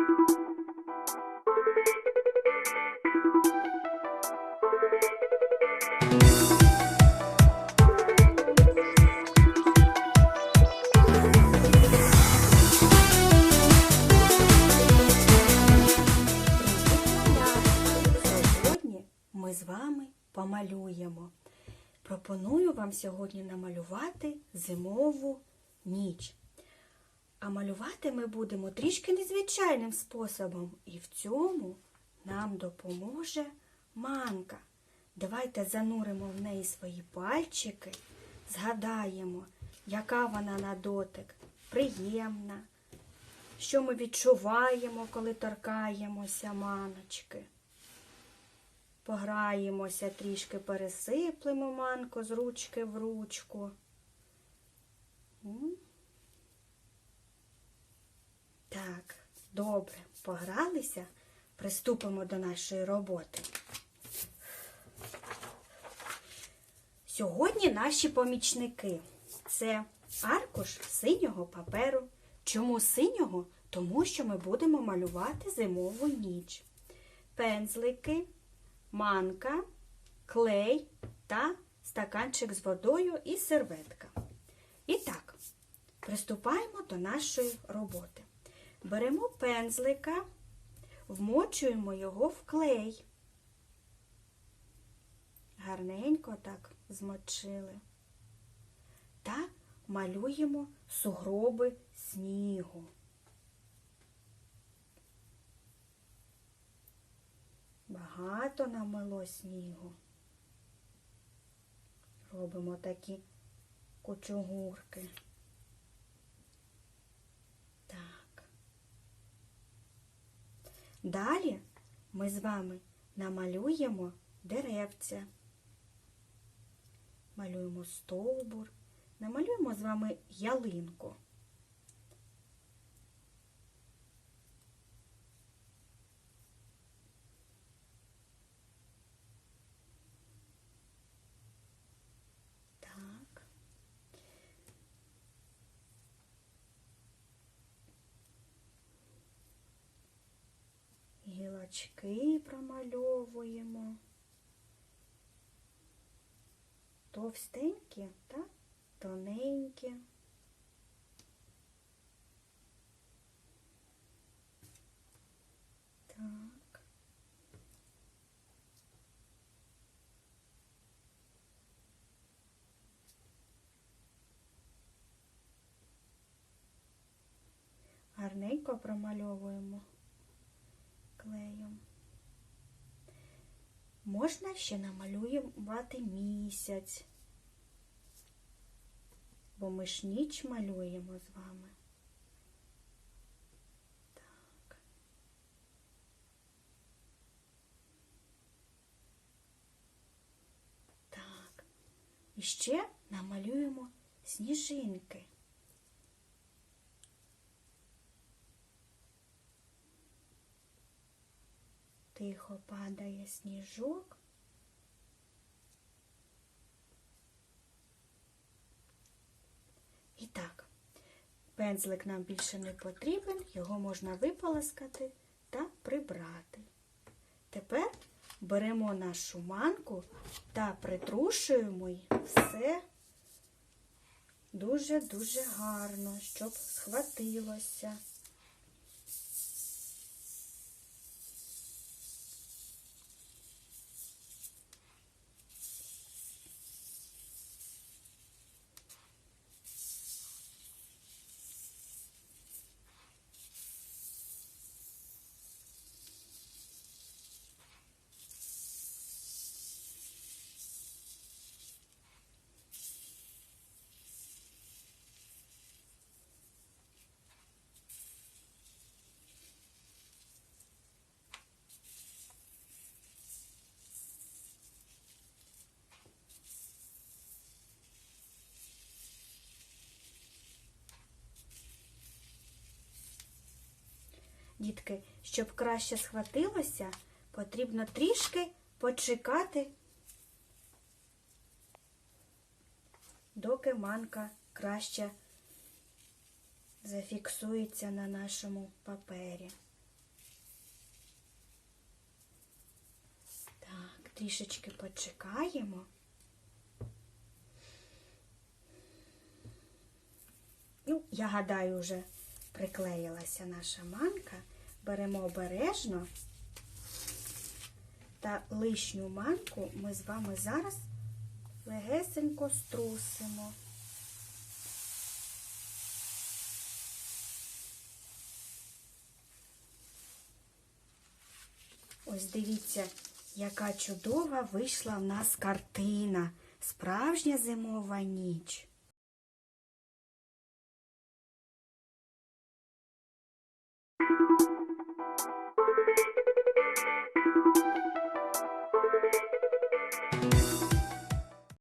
Ми з вами помалюємо. Пропоную вам сьогодні намалювати зимову ніч. А малювати ми будемо трішки незвичайним способом, і в цьому нам допоможе манка. Давайте зануримо в неї свої пальчики, згадаємо, яка вона на дотик, приємна, що ми відчуваємо, коли торкаємося маночки. Пограємося трішки, пересиплемо манку з ручки в ручку. Так, добре, погралися, приступимо до нашої роботи. Сьогодні наші помічники це аркуш синього паперу. Чому синього? Тому що ми будемо малювати зимову ніч. Пензлики, манка, клей та стаканчик з водою і серветка. І так, приступаємо до нашої роботи. Беремо пензлика, вмочуємо його в клей. Гарненько так змочили. Та малюємо сугроби снігу. Багато намело снігу. Робимо такі кучугурки. Так. Далі ми з вами намалюємо деревця. Малюємо стовбур, намалюємо з вами ялинку. Так. Гілочки промальовуємо. Товстенькі та тоненькі. Так. Гарненько промальовуємо клеєм. Можна ще намалювати місяць, бо ми ж ніч малюємо з вами. Так. Так. І ще намалюємо сніжинки. Тихо падає сніжок. І так, пензлик нам більше не потрібен, його можна виполоскати та прибрати. Тепер беремо нашу манку та притрушуємо її все дуже-дуже гарно, щоб схватилося. Дітки, щоб краще схватилося, потрібно трішки почекати, доки манка краще зафіксується на нашому папері. Так, трішечки почекаємо. Ну, я гадаю, вже приклеїлася наша манка. Беремо обережно та лишню манку ми з вами зараз легесенько струсимо. Ось дивіться, яка чудова вийшла в нас картина. Справжня зимова ніч.